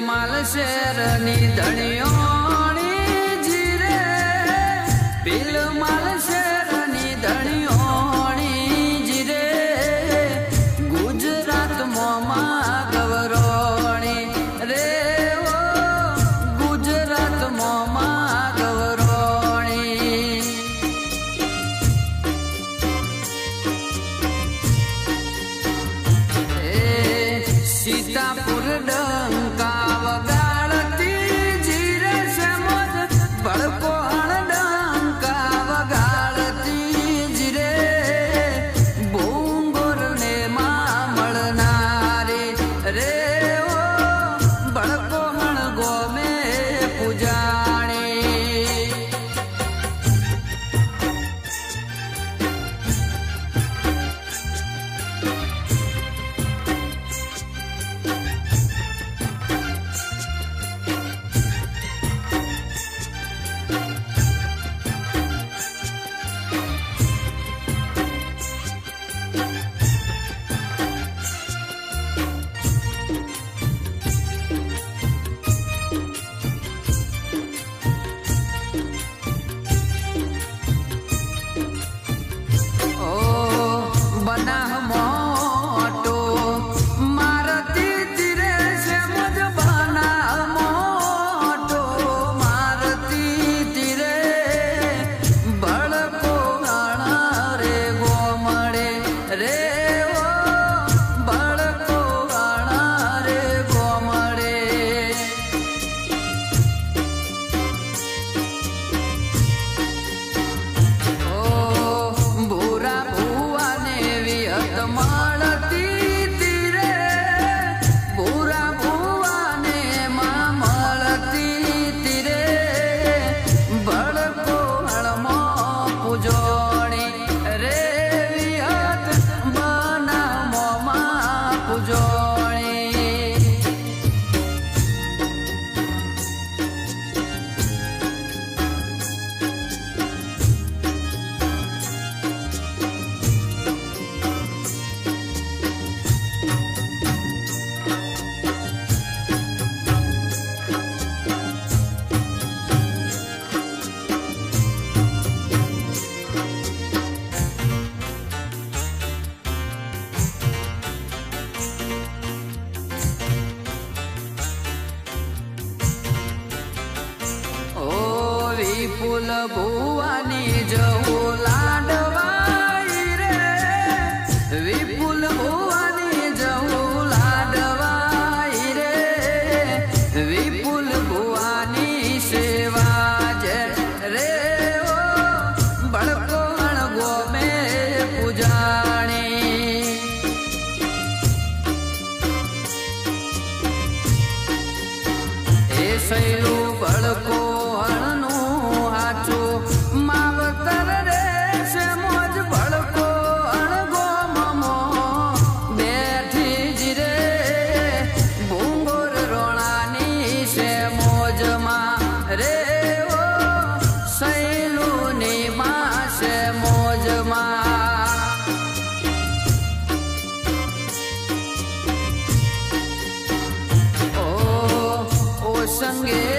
માલ શેરની ધણીઓ ફૂલ ભુવાની જવું લાડવાઈ વિપુલ ભુવાની જવું લાડવાઈ રે. વિપુલ ભુવાની સેવા રે ઓ. બળકો અણગો પૂજાણી. સૈલો i'm sangue